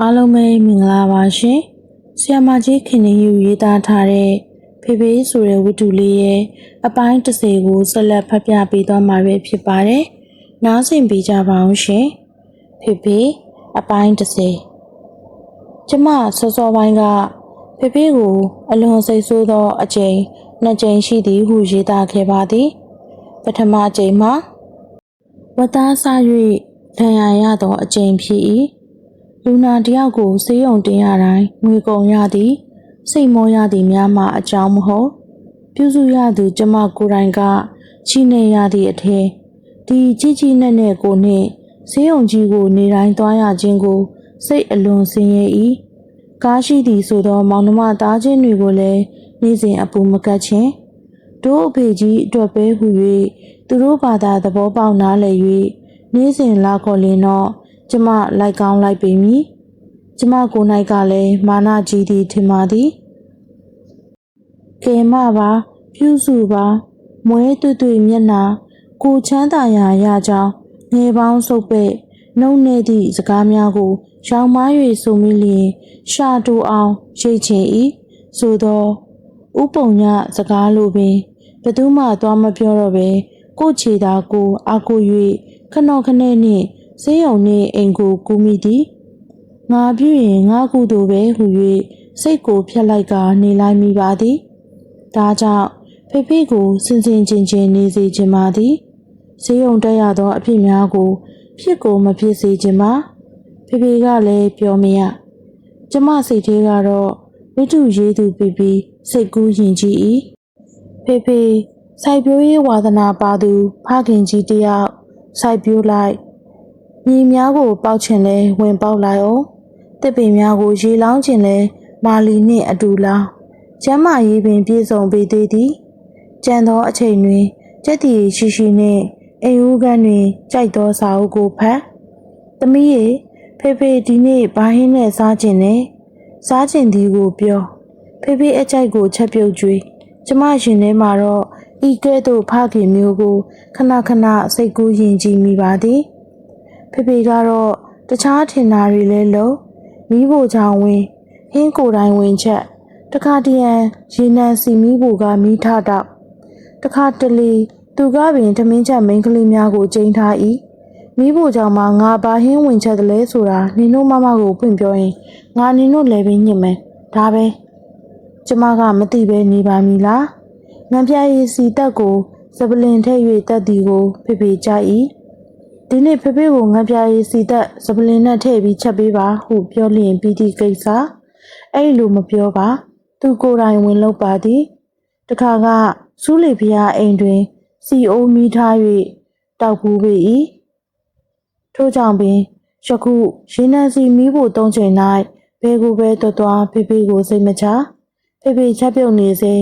အားလုံးပဲမင်္ဂလာပါရှင်။ဆီယမကြီးခင်နေယူရေးသားထားတဲ့ဖေဖေဆိုတဲ့ဝတ္ထုလေးရဲ့အပိုင်း30ကိုဆက်လက်ဖတ်ပြပေးသွားမှာပဲဖြစ်ပါတယ်။နားဆင်ပေးကြပါအောင်ရှင်။ဖေဖေအပိုင်း30ကျမစောစောပိုင်းကဖေဖေကိုအလွန်စိတ်ဆိုးသောအကျိန်နှစ်ကြိမ်ရှိသည်ဟုရေးသားခဲ့ပါသည်။ပထမအကြိမ်မှာဝတ်သားစား၍ဒဏ်ရာရသောအကျိန်ဖြစ်၏။ လူနာတယောက်ကိုဆေးရုံတင်ရတိုင်းငွေကုန်ရသည်စိတ်မောရသည်များမှအကြောင်းမဟုတ်ပြုစုရသူကျမကိုယ်တိုင်ကချီနေရသည့်အထည်ဒီကြီးကြီးနဲ့နဲ့ကိုနှင့်ဆေးရုံကြီးကိုနေတိုင်းသွားရခြင်းကို စိတ်အလွန်ဆင်းရဲ၏ကားရှိသည်ဆိုသောမောင်နှမသားချင်းတွေကိုလည်းနေ့စဉ်အပူမကတ်ခြင်းတို့အဖေကြီးအတွက်ပဲဟု၍သူတို့ဘာသာသဘောပေါက်နားလည်၍နေ့စဉ်လာခေါ်လင်တော့ ကျမလိုက်ကောင်းလိုက်ပေမည်ကျမကိုယ်၌ကလည်းမာနကြီးသည်ထင်ပါသည်ကဲမပါပြုစုပါမွဲတွေ့တွေ့မျက်နာကိုချမ်းသာရာရကြောင်းငယ်ပေါင်းဆုပ်ပဲ့နှုံနေသည့်စကားများကိုရောင်မား၍ဆိုမိလျင်ရှာတူအောင်ရိတ်ချင်၏ဆိုသောဥပုံညစကားလိုပင်ဘသူမှသွားမပြောတော့ပဲကို့ချေတာကိုအာကို၍ခဏခနဲ့နှင့် ဆေးရုံနှင့်အိမ်ကိုကူးမိသည်ငါပြုရင်ငါကုသိုလ်ပဲဟု၍စိတ်ကိုဖျက်လိုက်ကနေလိုက်မိပါသည်ဒါကြောင့်ဖေဖေကိုစင်စင်ချင်းချင်းနေစေခြင်းပါသည်ဈေးုံတက်ရသောအဖြစ်များကို ဖြစ်ကိုမဖြစ်စေခြင်းပါဖေဖေကလည်းပြောမရကျမစိတ်သေးကတော့ဝိတုရေးသူပြီးပြီးစိတ်ကူးရင်ကြီး၏ဖေဖေစိုက်ပျိုးရေးဝါသနာပါသူ ဖခင်ကြီးတယောက်စိုက်ပျိုးလိုက် မြေများကိုပေါက်ချင်လဲဝင်ပေါက်လိုက်အောင်တစ်ပင်များကိုရေလောင်းချင်လဲမာလီနှင့်အတူလောင်းကျမ်းမာရေးပင်ပြည့်စုံပေသေးသည်ကြံသောအချိန်တွင်ကြက်တီရှိရှိနှင့်အိမ်ဦးကန်းတွင်ကြိုက်သောစာအုပ်ကိုဖတ်သမီးရေဖေဖေဒီနေ့ဘာဟင်းနဲ့စားခြင်းနဲ့စားခြင်းဒီကိုပြောဖေဖေအကြိုက်ကိုချက်ပြုတ်ကြွေးကျမရှင်ထဲမှာတော့ဤကဲ့သို့ဖခင်မျိုးကိုခဏခဏစိတ်ကူးရင်ကြည်မိပါသည် ဖေဖေကတော့တခြားထင်တာတွေလဲလို့မိဖို့ချောင်းဝင်ဟင်းကိုယ်တိုင်ဝင်ချက်တခါတရံရေနံစီမိဖို့ကမိထတော့တခါတလေသူကပင်ထမင်းချက်မိန်းကလေးများကိုကျင်းထား၏မိဖို့ကြောင့်မှငါဘာဟင်းဝင်ချက်တလဲဆိုတာနင်တို့မမကိုဖွင့်ပြောရင်ငါနင်တို့လည်းပဲညစ်မယ်ဒါပဲကျမကမသိပဲနေပါမီလားငံပြရည်စီတက်ကိုစပလင်ထည့်၍တက်သည်ကိုဖေဖေကြ၏ ဒီနေ့ဖေဖေကိုငံပြရည်စီတက်စပလင်နဲ့ထည့်ပြီးချက်ပေးပါဟုပြောလျင်ပြီးသည့်ကိစ္စအဲ့လိုမပြောပါ သူကိုယ်တိုင်ဝင်လောက်ပါသည်တခါကစူးလီဖျားအိမ်တွင် စီအိုးမိထား၍တောက်ဖူးပေ၏ထို့ကြောင့်ပင်ယခုရင်းနှံစီမိဖို့သုံးချိန်၌ဘဲကိုပဲတော်တော်ဖေဖေကိုစိတ်မချဖေဖေချက်ပြုတ်နေစေ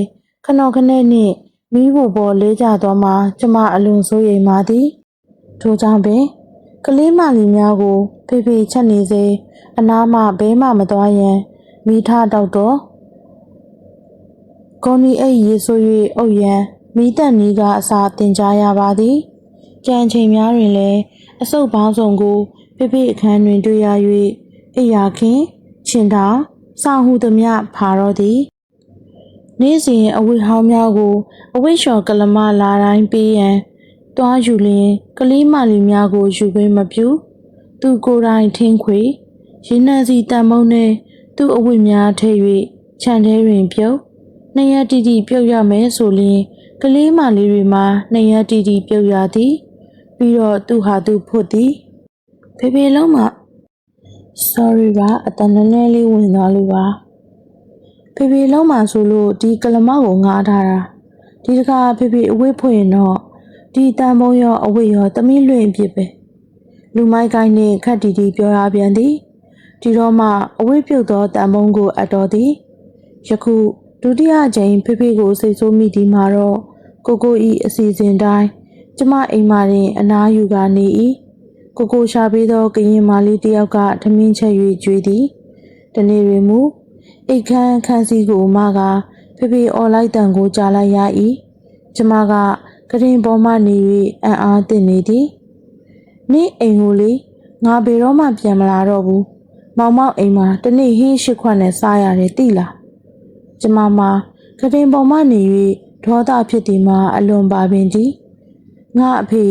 ခဏခနဲ့နှင့်မိဖို့ပေါ်လေးကြသောမှာကျမအလွန်စိုးရိမ်ပါသည် ထို့ကြောင့်ပင်ကလေးမလေးများကို ဖေဖေချက်နေစေအနားမှဘဲမှမသွားရန်မိထားတော့တော့ဂုံဒီအိတ်ရေဆို၍အုပ်ရန်မိတက်နီးကအစာတင်ကြရပါသည်ကြံချိန်များတွင်လည်းအဆုပ်ပေါင်းစုံကို ဖေဖေအခန်းတွင်တွေ့ရ၍အိယာခင်ချင်တောင်စာဟုသမျှဖာတော့သည်နေ့စဉ်အဝိဟောင်းများကို အဝိလျှော်ကလမလာတိုင်းပေးရန် တွားယူလျင်ကလေးမလေးများကိုယူပေးမပြုသူကိုယ်တိုင်ထင်းခွေရင်းနှံစီတန်မုံနှင့်သူ့အဝိများထည့်၍ခြံထဲတွင်ပြုတ်နှစ်ရက်တီတီပြုတ်ရမယ်ဆိုလျင်ကလေးမလေးတွေမှာနှစ်ရက်တီတီပြုတ်ရသည်ပြီးတော့သူဟာသူဖို့သည်ဖေဖေလုံးမှာ sorry ပါအတန်နည်းနည်းလေးဝင်သွားလို့ပါဖေဖေလုံးမှာဆိုလို့ဒီကလမကိုငားထားတာဒီတခါဖေဖေအဝိဖွင့်ရင်တော့ ဒီတန်ပုံးရောအဝိရောတမိလွင့်အဖြစ်ပဲလူမိုက်ကိုင်းနဲ့ခက်တီတီပြောရပြန်သည်ဒီတော့မှအဝိပြုတ်သောတန်ပုံးကိုအတော်သည်ယခုဒုတိယကြိမ်ဖေဖေကိုစိတ်ဆိုးမိဒီမှာတော့ကိုကိုဤအစီအစဉ်တိုင်းကျမအိမ်မှာတင်အနားယူကနေ၏ကိုကိုရှာပေးသောကရင်မာလေးတယောက်ကထမင်းချက်၍ကျွေးသည်တနေ့တွင်မူအိတ်ခမ်းခန်းစည်းကိုမကဖေဖေអော်လိုက်တန်ကိုကြားလိုက်ရ၏ကျမက ကရင်ပေါ်မှနေ၍အံ့အားသင့်နေသည်နေ့အိမ်ကိုလေငါဘယ်တော့မှပြန်မလာတော့ဘူးမောင်မောင်အိမ်မှာတနေ့ဟင်းရှိခွက်နဲ့စားရတယ်တိလားကျမမှာကတင်ပေါ်မှနေ၍ဒေါသဖြစ်သည်မှာအလွန်ပါပင်ဒီငါအဖေ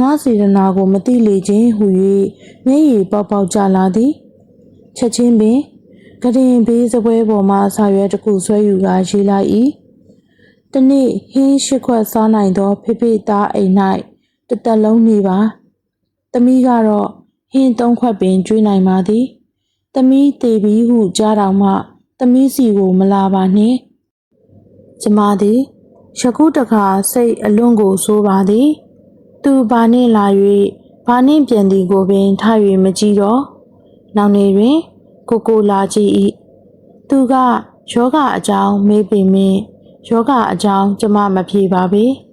ငါစေရနာကိုမသိလေခြင်းဟူ၍မျက်ရည်ပေါက်ပေါက်ကျလာသည်ချက်ချင်းပင်ကတင်ဘေးစပွဲပေါ်မှဆာရွက်တစ်ခုဆွဲယူကာရေးလိုက်၏ တနေ့ဟင်းရှိခွက်စားနိုင်သောဖေဖေသားအိမ်၌တစ်သက်လုံးနေပါသမီးကတော့ဟင်းသုံးခွက်ပင်ကျွေးနိုင်ပါသည်။သမီးတေပြီးဟုကြားတော်မှ သမီးစီကိုမလာပါနှင့်။ကျမသည်ယခုတခါစိတ်အလွန်ကိုဆိုးပါသည်။သူဘာနှင့်လာ၍ဘာနှင့်ပြန်သည်ကိုပင်ထား၍မကြည့်တော့။နောက်နေတွင် ကိုကိုလာကြည့်၏။သူကယောဂအကြောင်းမေးပေမင်း ယောဂအကြောင်းကျမမဖြေပါပေ။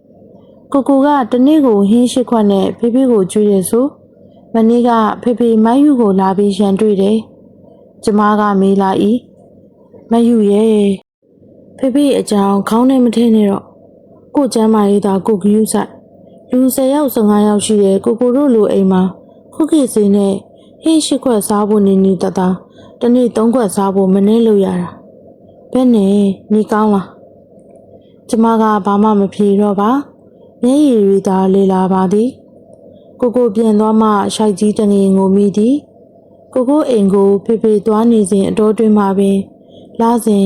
ကိုကိုကတနေ့ကိုဟင်းရှိခွက်နဲ့ဖေဖေကိုကျွေးရဆိုမနေ့ကဖေဖေမယူကိုလာပြီးရန်တွေ့တယ်ကျမကမေးလာ၏မယူရဲ့ဖေဖေအကြောင်းခေါင်းနဲ့မထင်းနဲ့တော့ကိုကျမ်းမာရေးသာကိုကယူဆိုင်လူ10ယောက်15ယောက်ရှိတယ်ကိုကိုတို့လူအိမ်မှာခုခေတ်စင်းနဲ့ဟင်းရှိခွက်စားဖို့နေနေတတတနေ့3ခွက်စားဖို့မနှဲလို့ရတာဘယ်နဲ့နေကောင်းလား ကျမကဘာမှမဖြေတော့ပါမျက်ရည်တွေသာလေလာပါသည်ကိုကိုပြန်သွားမှရှိုက်ကြီးတငင်ကိုမိသည်ကိုကိုအိမ်ကိုဖေဖေသွားနေစဉ်အတော်တွင်မှပင်လာစဉ်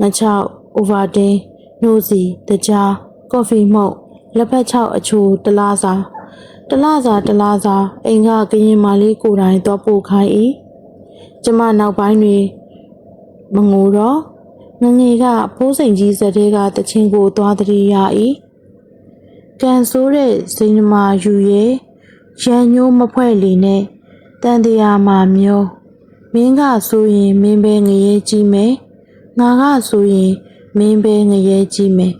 ငချောက်အိုဗာတင်းနှိုးစီတကြားကော်ဖီမှုတ်လက်ဖက်ချောက်အချိုတလားစာတလားစာတလားစာအိမ်ကကရင်မလေးကိုယ်တိုင်တော့ပို့ခိုင်း၏ကျမနောက်ပိုင်းတွင်မငိုတော့ ငငယ်ကဖိုးစိန်ကြီးစတဲ့ကတချင်းကိုသွားတရီရ၏ကန်ဆိုးတဲ့စိန်နမာ ယူရဲရန်ညိုးမဖွဲ့လီနဲ့တန်တရားမှာမျောမင်းကဆိုရင်မင်းပဲငရဲကြီးမယ်ငါကဆိုရင်မင်းပဲငရဲကြီးမယ်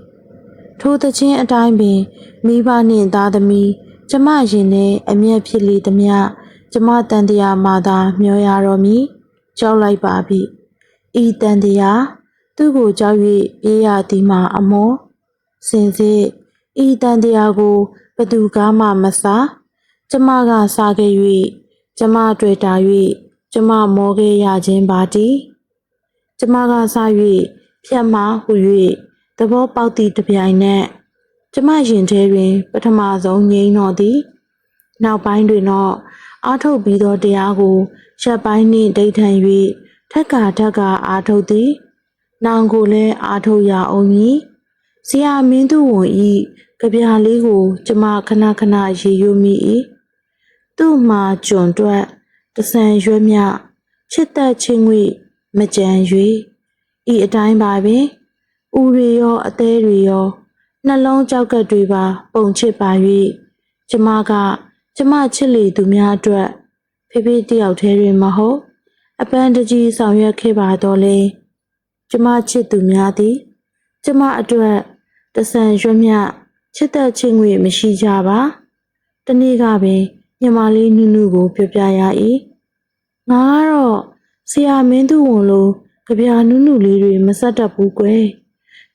ထိုတချင်းအတိုင်းပင်မိဘနှင့်သားသမီးကျမရင်နဲ့အမျက်ဖြစ်လေသမျှကျမတန်တရားမှာသာမျောရတော့မည်ကြောက်လိုက်ပါပြီဤတန်တရား သူ့ကိုကြောက်၍ပြေးရသည်မှာအမောစင်စစ်ဤတန်တရားကိုဘသူကားမှမစားကျမကစားခဲ့၍ကျမတွေ့တာ၍ကျမမောခဲ့ရခြင်းပါတီကျမကစား၍ဖြတ်မဟု၍သဘောပေါက်သည့်တစ်ပြိုင်နက်ကျမရင်ထဲတွင် ပထမဆုံးငြိမ်းတော်သည်နောက်ပိုင်းတွင်တော့အားထုတ်ပြီးသောတရားကိုရက်ပိုင်းနှင့်ဒိဋ္ဌံ၍ထက်ကထက်ကအားထုတ်သည်။ နောင်ကိုလည်းအားထုတ်ရအောင်မည်။ဆရာမင်းသူဝန်ဤကြပြာလေးကို ကျမခဏခဏရေရွမိ၏။သူ့မှာကျွန်တွက်တဆန်ရွက်မြချစ်သက်ချင်းဝိမကြံ၍ဤအတိုင်းပါပင်။ဥတွေရောအသေးတွေရောနှလုံးကြောက်ကပ်တွေပါ ပုံချစ်ပါ၍ကျမက ကျမချစ်လေသူများအတွက်ဖေဖေတယောက်တည်းတွင်မဟုတ်အပန်းတကြီးဆောင်ရွက်ခဲ့ပါတော့လေ ကျမချစ်သူများသည် ကျမအတွက်တဆန်ရွက်မြချစ်သက်ချင်းငွေမရှိကြပါတနေ့ကပင်ညီမလေးနုနုကိုပြောပြရ၏ငါကတော့ဆရာမင်းသူဝန်လိုကြပြာနုနုလေးတွေမဆက်တတ်ဘူးကွယ်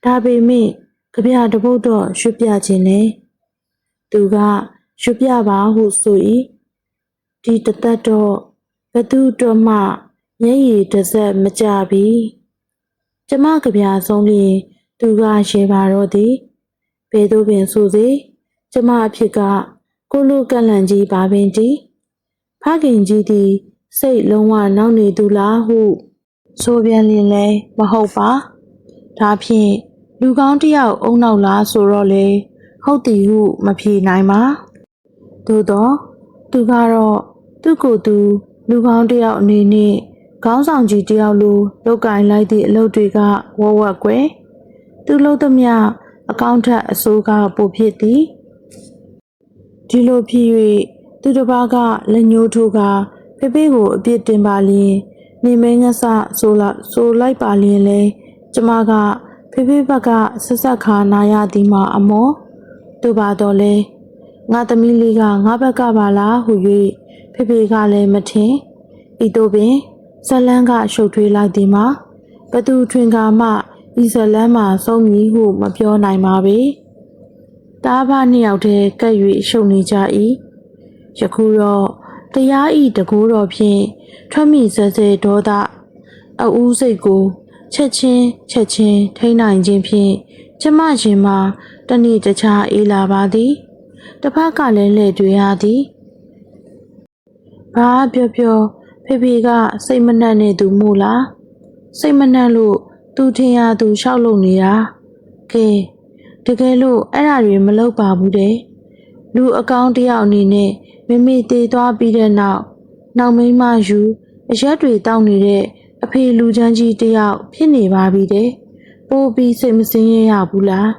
ဒါပေမဲ့ကြပြာတပုတ်တော့ရွှေ့ပြခြင်းနဲ့သူကရွှေ့ပြပါဟုဆို၏ဒီတသက်တော့ဘသူတော့မှမျက်ရည်တစ်စက်မကြပြီ ကျမကြပြာဆုံးလျင်သူကရေပါတော့သည်ဘယ်သို့ပင်ဆိုစေကျမအဖြစ်ကကိုလိုကလန်ကြီးပါပင်တီဖခင်ကြီးသည်စိတ်လုံးဝနောက်နေသူလားဟုဆိုပြန်လင်လဲမဟုတ်ပါဒါဖြင့်လူကောင်းတစ်ယောက်အုံနောက်လားဆိုတော့လေဟုတ်သည်ဟုမဖြေနိုင်ပါသို့တော့သူကတော့သူ့ကိုယ်သူလူကောင်းတစ်ယောက်အနေနဲ့ ခေါင်းဆောင်ကြီးတစ်ယောက်လိုလောက်ကင်လိုက်သည့်အလုပ်တွေကဝဝက်ကွယ်သူလုပ်သမျှအကောင့်ထက်အစိုးကပိုဖြစ်သည်ဒီလိုဖြစ်၍သူတစ်ပါးကလက်ညှိုးထိုးကဖေဖေကိုအပြစ်တင်ပါလျင်နေမင်းငဆဆိုလာဆိုလိုက်ပါလျင်လေကျမကဖေဖေဘက်ကဆက်ဆက်ခါနာရသည်မှာအမောသူပါတော့လေငါသမီးလေးကငါဘက်ကပါလားဟု၍ဖေဖေကလည်းမထင်ဤတို့ပင် ဇလန်းကရှုပ်ထွေးလိုက်သည်မှာဘသူထွင်ကာမှဤဇလန်းမှာဆုံးမည်ဟုမပြောနိုင်ပါပေတားဖနှစ်ယောက်တည်းကပ်၍ရှုပ်နေကြ၏ယခုတော့တရားဤတကူတော်ဖြင့်ထွက်မိစဲစဲဒေါသအအူးစိတ်ကိုချက်ချင်းချက်ချင်းထိန်းနိုင်ခြင်းဖြင့်ကျမရှင်မှာတနေ့တခြားအေးလာပါသည်တစ်ဖက်ကလည်းလှည့်တွေ့ရသည်ဘာပြောပြော ဖေဖေကစိတ်မနှံ့နေသူမို့လားစိတ်မနှံ့လို့သူထင်ရသူရှောက်လို့နေတာကဲတကယ်လို့အဲ့ဒါတွေမလုပ်ပါဘူးတဲ့လူအကောင်းတစ်ယောက်အနေနဲ့မိမိတည်သွားပြီးတဲ့နောက်နောက်မိန်းမယူအရက်တွေတောက်နေတဲ့အဖေလူချမ်းကြီးတစ်ယောက်ဖြစ်နေပါပြီတဲ့ပိုးပြီးစိတ်မစင်းရရဘူးလား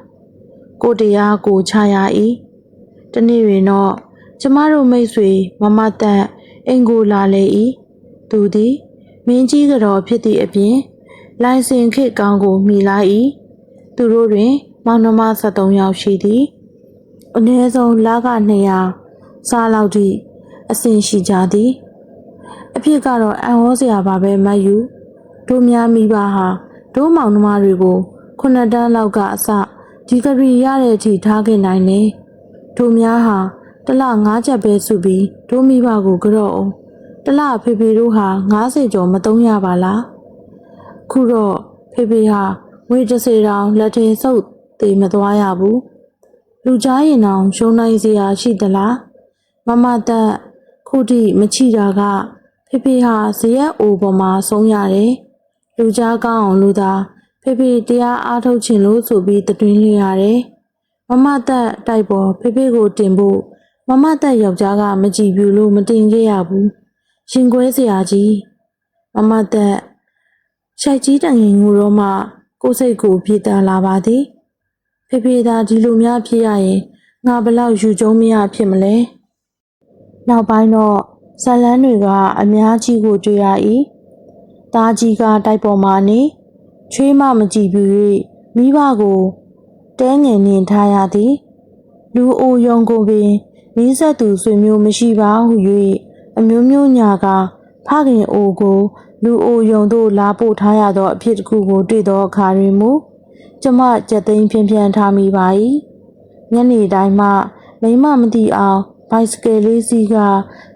ကိုတရားကိုချရ၏တနေ့တွင်တော့ကျမတို့မိတ်ဆွေမမတက်အင်ကိုလာလေ၏ သူသည်မင်းကြီးကတော်ဖြစ်သည့်အပြင်လိုင်စင်ခေတ်ကောင်းကိုမိလာ၏သူတို့တွင် မောင်နှမ73ယောက်ရှိသည်အနည်းဆုံးလက200စားလောက်ထိအဆင့်ရှိကြသည်အဖြစ်ကတော့အံ့ဩစရာပါပဲမတ်ယူတို့များမိဘဟာတို့မောင်နှမတွေကိုခုနှစ်တန်းလောက်ကအစဒီကရီရတဲ့အထိထားခဲ့နိုင်နေတို့များဟာတစ်လ9ချက်ပဲစုပြီးတို့မိဘကိုကြော့အောင် တစ်လဖေဖေတို့ဟာ90ကျော်မသုံးရပါလားခုတော့ဖေဖေဟာငွေ30တောင်လက်ထင်စုပ်သေးမသွားရဘူးလူကြားရင်တောင်ရုံနိုင်စရာရှိသလားမမတက်ခုထိမချီတာကဖေဖေဟာဇရက်အိုပေါ်မှာဆုံးရတယ်။လူကြားကောင်းအောင်လူသာဖေဖေတရားအားထုတ်ခြင်းလို့ဆိုပြီးတတွင်းလျရတယ်။မမသက်တိုက်ပေါ်ဖေဖေကိုတင်ဖို့မမသက်ယောက်ျားကမကြည့်ဘူးလို့မတင်ခဲ့ရဘူး။ ရှင်ခွဲစရာကြီးမမသက်ရှိုက်ကြီးတန်ရင်ငူတော့မှကိုယ်စိတ်ကိုပြေးတန်လာပါသည်။ဖေဖေသာဒီလိုများဖြစ်ရရင်ငါဘလောက်ယူကျုံမရဖြစ်မလဲ။နောက်ပိုင်းတော့ဇလန်းတွေကအများကြီးကိုတွေ့ရ၏။တားကြီးကတိုက်ပေါ်မှနေချွေးမမကြည့်ဘူး၍မိဘကိုတဲငယ်နေထားရသည်။လူအိုယုံကိုပင်နီးစပ်သူဆွေမျိုးမရှိပါဟု၍ အမျိုးမျိုးညာကဖခင်အိုကို လူအိုယုံတို့လာပို့ထားရသောအဖြစ်တစ်ခုကိုတွေ့သောအခါတွင်မူကျမကြက်သိမ်းဖြန်းဖြန်းထားမိပါ၏ညနေတိုင်းမှမိမမသိအောင်ဘိုက်စကယ်လေးစီးက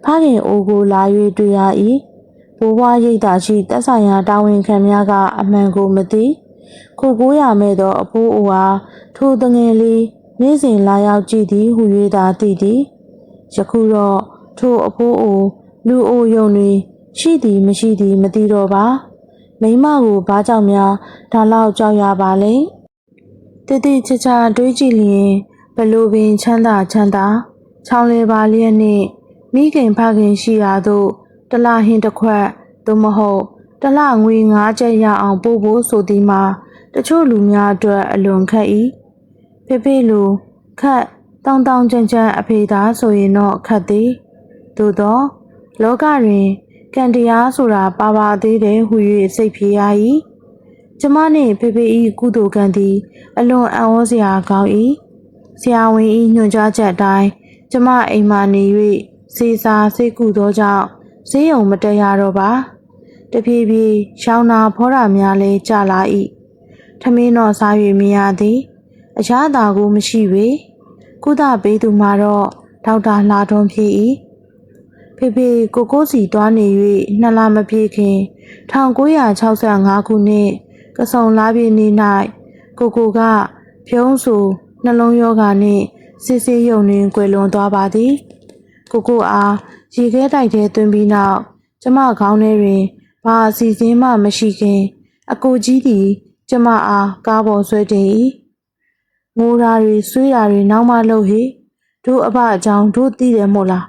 ဖခင်အိုကိုလာ၍တွေ့ရ၏ဘိုးဘွားရိတ်တာရှိတက်ဆိုင်ရာတာဝန်ခံများကအမှန်ကိုမသိခိုကိုးရမဲ့သောအဖိုးအိုအားထိုတငယ်လေးနေ့စဉ်လာရောက်ကြည့်သည်ဟု၍သာသိသည်ယခုတော့ ထိုအဖိုးအိုလူအိုယုံတွင်ရှိသည်မရှိသည်မသိတော့ပါမိမကိုဘာကြောင့်များဒါလောက်ကြောက်ရပါလဲတတိချာချာတွေးကြည့်လျင်ဘလို့ပင်ချမ်းသာချမ်းသာချောင်းလေပါလျက်နှင့်မိခင်ဖခင်ရှိရာသို့တလဟင်းတစ်ခွက်သို့မဟုတ်တလငွေ9ကျပ်ရအောင်ပို့ဖို့ဆိုသည်မှာတချို့လူများအတွက်အလွန်ခက်၏ဖေဖေလိုခက်တောင်းတောင်းကြမ်းကြမ်းအဖေသားဆိုရင်တော့ခက်သည် သို့သော လောကတွင်ကံတရားဆိုတာပါပါသေးတယ်ဟု၍စိတ်ဖြေရ၏ကျမနှင့်ဖေဖေ၏ကုသိုလ်ကံသည် အလွန်အံ့ဩစရာကောင်း၏ဆရာဝန်၏ညွှန်ကြားချက်အတိုင်းကျမအိမ်မှနေ၍စေစာစိတ်ကူသောကြောင့်ဈေးရုံမတက်ရတော့ပါတဖြည်းဖြည်းရှောင်းနာဖောတာများလဲကြလာ၏ထမင်းတော်စား၍မရသည်အရာသာကိုမရှိပေကုသပေးသူမှာတော့ဒေါက်တာလာထွန်းဖြစ်၏ ဖေဖေကိုကိုစီတွားနေ၍နှစ်လမပြည့်ခင်1965ခုနှစ်ကစုံလာပြည်နေ၌ကိုကိုကဖြုံးဆူနှလုံးယောဂါနှင့်စစ်စစ်ယုံနှင်းကွယ်လွန်သွားပါသည်ကိုကိုအားရေခဲတိုက်ထဲသွင်းပြီးနောက်ကျမခေါင်းထဲတွင်ဘာအစီအစဉ်မှမရှိခင် အကိုကြီးသည်ကျမအားကားပေါ်ဆွဲတင်၏ငိုရာတွေဆွေးရာတွေနောက်မှလှုပ်ဟိတို့အဘအကြောင်းတို့သိတယ်မို့လား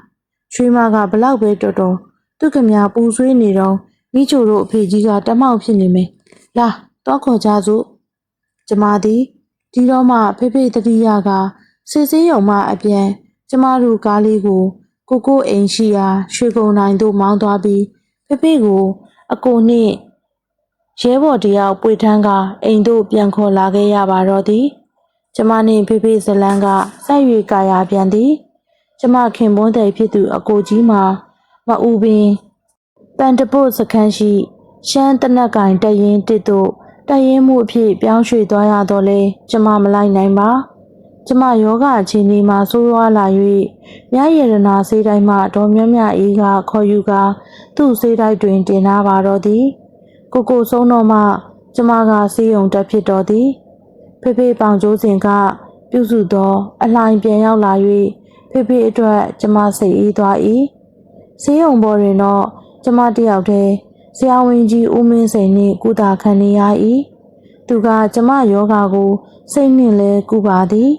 ချွေးမကဘလောက်ပဲတော်တော်သူကမြပူဆွေးနေတော့မိချိုတို့အဖေကြီးကတမောက်ဖြစ်နေမယ်လာတော့ခေါ်ကြစို့ကျမသည်ဒီတော့မှဖေဖေတတိယကစစ်စင်းရုံမှအပြန်ကျမတို့ကားလေးကို ကိုကိုအိမ်ရှိရာရွှေကုံနိုင်သို့မောင်းသွားပြီးဖေဖေကို အကိုနှင့်ရဲဘော်တယောက်ပွေထန်းကအိမ်သို့ပြန်ခေါ်လာခဲ့ရပါတော့သည် ကျမနှင့်ဖေဖေဇလန်းကစိုက်၍ကာယာပြန်သည် ကျမခင်ပွန်းတယ်ဖြစ်သူအကိုကြီးမှာမအူပင်ပန်တပုတ်စခန်းရှိရှမ်းတနက်ကင်တရင်တစ်တို့တရင်မှုအဖြစ်ပြောင်းရွှေ့သွားရတော့လဲကျမမလိုက်နိုင်ပါကျမယောဂအခြေအနေမှာဆိုးရွားလာ၍မြရရနာစေးတိုင်းမှဒေါ်မြတ်မြအေးကခေါ်ယူကာသူ့စေးတိုင်းတွင်တင်လာပါတော့သည်ကိုကိုဆုံးတော့မှကျမကစေးရုံတက်ဖြစ်တော်သည်ဖေဖေပေါင်ကျိုးစဉ်ကပြုစုသော အလှိုင်ပြန်ရောက်လာ၍ ဖေဖေအတွက်ကျမစိတ်အေးသွား၏စေးရုံပေါ်တွင်တော့ကျမတယောက်တည်းဆရာဝန်ကြီးဦးမင်းစိန်နှင့်ကုသခံနေရ၏သူကကျမယောဂါကို စိတ်နှင့်လဲကုပါသည်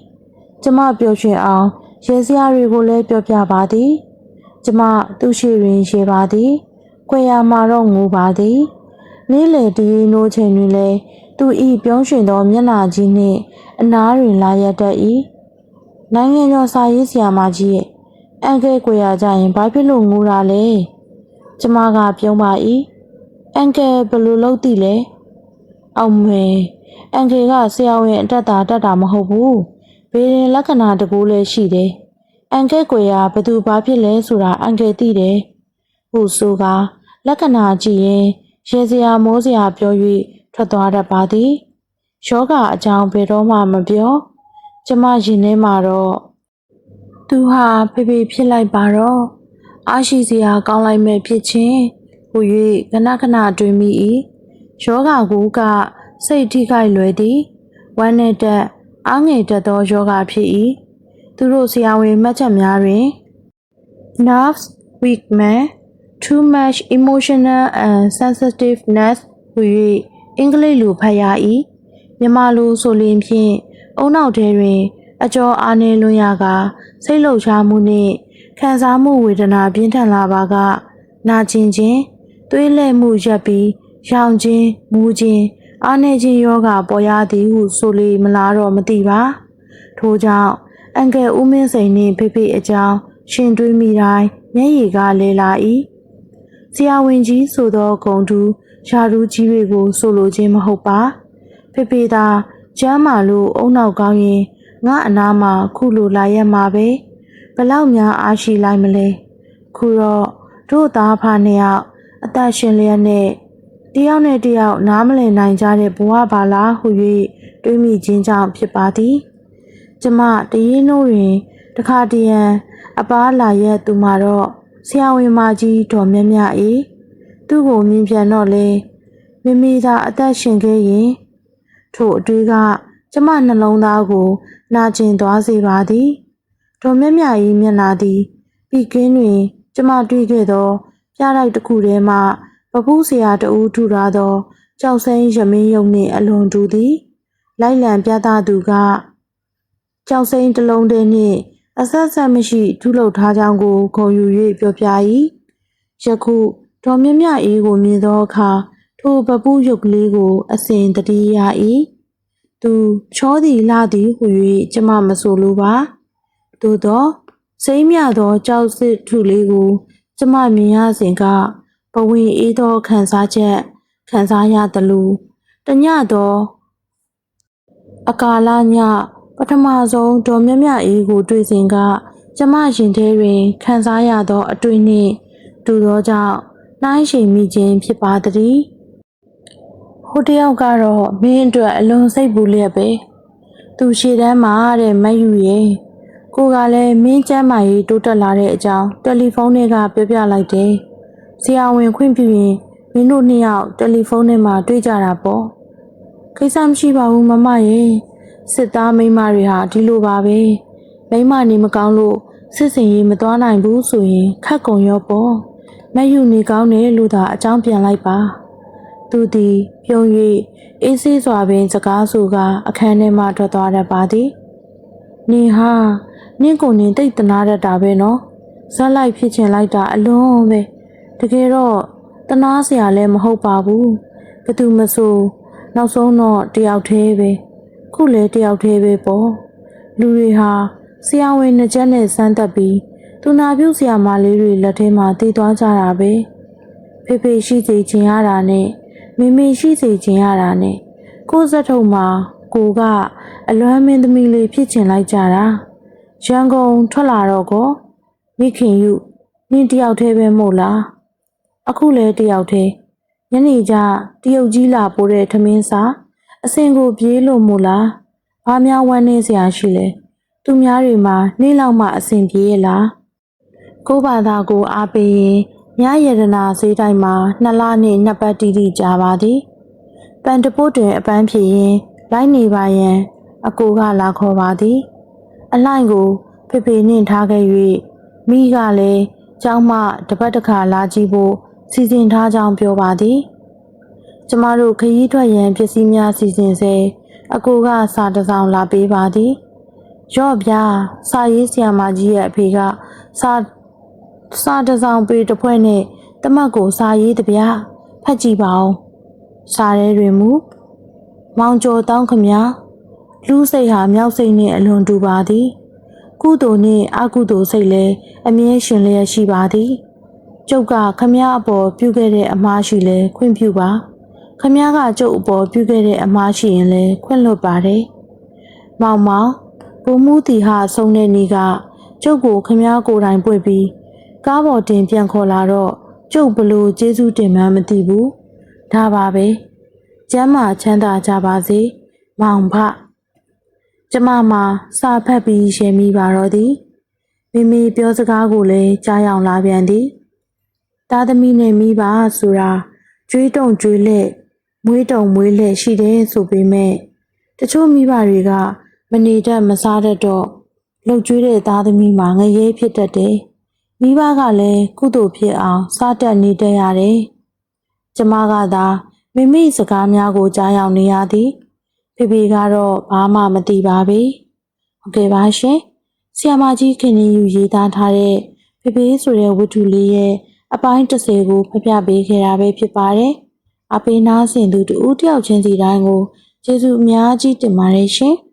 ကျမပျော်ရွှင်အောင်ရေစရာတွေကိုလည်းပြောပြပါသည်ကျမသူ့ရှိတွင်ရေပါသည်ခွေရမှာတော့ငိုပါသည်နေ့လေဒီနိုးချိန်တွင်လည်းသူဤပြုံးရွှင်သောမျက်နှာကြီးနှင့်အနားတွင်လာရတတ်၏ နိုင်ငံကျော်စာရေးဆရာမကြီးရဲ့အန်ကဲခွေရကြရင်ဘာဖြစ်လို့ငိုတာလဲကျမကပြုံးပါ၏အန်ကဲဘယ်လိုလုပ်သိလဲအောင်မေအန်ကဲကဆရာဝန်အတက်တာတက်တာမဟုတ်ဘူးဘေးရင်လက္ခဏာတကူလည်းရှိတယ်။အန်ကဲကွယ်ကဘသူဘာဖြစ်လဲဆိုတာအန်ကဲသိတယ်။ဟူဆိုကလက္ခဏာကြည့်ရင်ရေစရာမိုးစရာပြော၍ထွက်သွားတတ်ပါသည်။ယောဂအကြောင်းဘယ်တော့မှမပြော။ ကျမရင်ထဲမှာတော့သူဟာဖေဖေဖြစ်လိုက်ပါတော့အားရှိစရာကောင်းလိုက်မဲ့ဖြစ်ချင်းဟူ၍ခဏခဏတွေးမိ၏ယောဂကူကစိတ်ထိခိုက်လွယ်သည်ဝမ်းနဲ့တက်အားငယ်တတ်သောယောဂဖြစ်၏သူတို့ဆရာဝန်မှတ်ချက်များတွင် nerves weakness too much emotional and sensitiveness ဟူ၍အင်္ဂလိပ်လိုဖတ်ရ၏မြန်မာလိုဆိုလျင်ဖြင့် အုံနောက်ထဲတွင် အကျော်အားနည်းလွန်းရကစိတ်လှုပ်ရှားမှုနှင့်ခံစားမှုဝေဒနာပြင်းထန်လာပါက နာကျင်ခြင်းသွေးလှဲ့မှုရပ်ပြီးရောင်ခြင်းမူးခြင်းအားနည်းခြင်းယောဂပေါ်ရသည်ဟုဆိုလေမလားတော့မသိပါထို့ကြောင့်အန်ကယ်ဦးမင်းစိန်နှင့်ဖေဖေအကြောင်းရှင်တွေးမိတိုင်းမျက်ရည်ကလဲလာ၏ဆရာဝန်ကြီးဆိုသောဂုံတူယာရူးကြီးတွေကိုဆိုလိုခြင်းမဟုတ်ပါဖေဖေသာ ကျမ်းမာလို့အုံနောက်ကောင်းရင်ငါအနာမှာခုလိုလာရက်မှာပဲဘလောက်များအားရှိလိုက်မလဲခုတော့တို့သားဖာနှစ်ယောက်အသက်ရှင်လျက်နဲ့တယောက်နဲ့တယောက်နားမလည်နိုင်ကြတဲ့ဘဝပါလားဟု၍တွေးမိခြင်းကြောင့်ဖြစ်ပါသည်ကျမတရင်နိုးတွင်တခါတရံအပားလာရဲ့သူမှာတော့ဆရာဝန်မကြီးတော်မြတ်မြတ်အေးသူ့ကိုမြင်ပြန်တော့လေမိမိသာအသက်ရှင်ခဲ့ရင် ထို့အတွေးကကျမနှလုံးသားကိုနာကျင်သွားစေပါသည်တော်မြတ်မြတ်၏မျက်နှာသည်ပြီးကင်းတွင် ကျမတွေ့ခဲ့သော ပြတိုက်တစ်ခုထဲမှပပူးဆရာတဦးထူထားသော ကြောက်စိမ်းရမင်းယုံနှင့်အလွန်တူသည် လိုက်လံပြသသူကကြောက်စိမ်းတစ်လုံးတည်းနှင့်အဆက်ဆက်မရှိထူလုပ်ထားကြောင်းကိုဂုံယူ၍ပြောပြ၏ယခုဒေါ်မြမြအေးကိုမြင်သောအခါ ထိုပပူးရုပ်ကလေးကို အစဉ်တတိရ၏သူချောသည်လာသည်ဟု၍ကျမမဆိုလိုပါသို့သောစိမ့်မြသောကြောက်စစ်ထုလေးကို ကျမမြင်ရစဉ်ကဘဝင်အေးသောခံစားချက်ခံစားရသလိုတညသောအကာလညပထမဆုံးဒေါ်မြမြအေးကို တွေ့စဉ်က ကျမရင်ထဲတွင်ခံစားရသောအတွေ့နှင့်တူသောကြောင့်နှိုင်းရှိန်မိခြင်းဖြစ်ပါသည်ဟို တယောက်ကတော့မင်းအတွက်အလွန်စိတ်ပူလျက်ပဲသူရှေ့တန်းမှာတဲ့မတ်ယူရဲ့ကိုကလည်းမင်းကျမ်းမာရေးတိုးတက်လာတဲ့အကြောင်းတယ်လီဖုန်းထဲကပြောပြလိုက်တယ်ဆရာဝန်ခွင့်ပြုရင်မင်းတို့နှစ်ယောက်တယ်လီဖုန်းထဲမှာတွေ့ကြတာပေါ့ကိစ္စမရှိပါဘူးမမရဲ့စစ်သားမိန်းမတွေဟာဒီလိုပါပဲမိန်းမနေမကောင်းလို့စစ်စင်ရေးမသွားနိုင်ဘူးဆိုရင်ခက်ကုန်ရောပေါ့မက်ယူနေကောင်းတယ်လို့သာအကြောင်းပြန်လိုက်ပါ သူသည်ပြုံး၍အေးဆေးစွာပင်စကားဆိုကအခန်းထဲမှထွက်သွားတတ်ပါသည်နင်ဟာနင့်ကိုနင်တိတ်တနာတတ်တာပဲနော်ဇက်လိုက်ဖြစ်ချင်လိုက်တာအလွန်ပဲတကယ်တော့တနာစရာလည်းမဟုတ်ပါဘူးဘသူမဆိုနောက်ဆုံးတော့တယောက်သေးပဲခုလေတယောက်သေးပဲပေါ့လူတွေဟာဆရာဝန်နှစ်ချက်နဲ့စမ်းသက်ပြီးသူနာပြုဆရာမလေးတွေလက်ထဲမှာတည်သွားကြတာပဲဖေဖေရှိစေခြင်းရတာနဲ့ မိမိရှိစေခြင်းရတာနဲ့ကိုယ်စက်ထုံမှာကိုကအလွမ်းမင်းသမီးလေးဖြစ်ချင်လိုက်ကြတာရန်ကုန်ထွက်လာတော့ကောမိခင်ယူနင်းတယောက်သေးပဲမို့လားအခုလဲတယောက်သေးညနေကျတရုတ်ကြီးလာပို့တဲ့ထမင်းစာအစင်ကိုပြေးလို့မို့လားဘာများဝမ်းနေစရာရှိလဲသူများတွေမှာနေ့လောက်မှအဆင်ပြေရလားကိုယ့်ဘာသာကိုအားပေးရင် မြရတနာဈေးတိုင်းမှာနှစ်လနဲ့နှစ်ပတ်တိတိကြာပါသည်ပန်တပုတ်တွင်အပန်းဖြေရင်လိုက်နေပါရန်အကိုကလာခေါ်ပါသည်အလှိုင်ကိုဖေဖေနှင့်ထားခဲ့၍မိကလည်းကျောင်းမှတပတ်တစ်ခါလာကြည့်ဖို့စီစဉ်ထားကြောင်းပြောပါသည်ကျမတို့ခရီးထွက်ရန်ပစ္စည်းများစီစဉ်စေအကိုကစာတစ်စောင်လာပေးပါသည်ရော့ဗျာစာရေးဆရာမကြီးရဲ့အဖေကစာ စာတစ်စောင်ပေးတစ်ဖွဲ့နဲ့တမတ်ကိုစာရေးတပြဖတ်ကြည့်ပါဦးစာရဲတွင်မူမောင်ကျော်တောင်းခမညာလူစိတ်ဟာမြောက်စိတ်နှင့်အလွန်တူပါသည်ကုသိုလ်နှင့်အကုသိုလ်စိတ်လည်းအမြဲရှင်လျက်ရှိပါသည်ကျုပ်ကခမည်းအပေါ်ပြုခဲ့တဲ့အမှားရှိလဲခွင့်ပြုပါခမည်းကကျုပ်အပေါ်ပြုခဲ့တဲ့အမှားရှိရင်လည်းခွင့်လွတ်ပါတယ်မောင်မောင်ဘုံမှုတီဟာဆုံးတဲ့နေ့ကကျုပ်ကိုခမည်းကိုယ်တိုင်ပွင့်ပြီး ကားပေါ်တင်ပြန်ခေါ်လာတော့ကျုပ်ဘလို့ကျေးဇူးတင်မှန်းမသိဘူးဒါပါပဲကျမ်းမာချမ်းသာကြပါစေမောင်ဖကျမမှာစာဖတ်ပြီးရှင်မိပါတော့သည်မိမိပြောစကားကိုလည်းကြားယောင်လာပြန်သည်သားသမီးနဲ့မိပါဆိုတာကျွေးတုံကျွေးလက်မွေးတုံမွေးလက်ရှိတယ်ဆိုပေမဲ့တချို့မိဘတွေကမနေတတ်မစားတတ်တော့လှုပ်ကျွေးတဲ့သားသမီးမှာငရဲဖြစ်တတ်တယ် မိဘကလည်းကုသိုလ်ဖြစ်အောင်စားတတ်နေတတ်ရတယ်ကျမကသာမိမိစကားများကိုကြားယောင်နေရသည်ဖေဖေကတော့ဘာမှမသိပါဘူး။ဟုတ်ကဲ့ပါရှင်။ဆီယမာကြီးခင်ရင်ယူရေးသားထားတဲ့ဖေဖေဆိုတဲ့ဝတ္ထုလေးရဲ့အပိုင်း30ကိုဖပြပေးခဲ့တာပဲဖြစ်ပါတယ်။အပေးနာဆင်သူတူတယောက်ချင်းစီတိုင်းကိုကျေးဇူးအများကြီးတင်ပါတယ်ရှင်။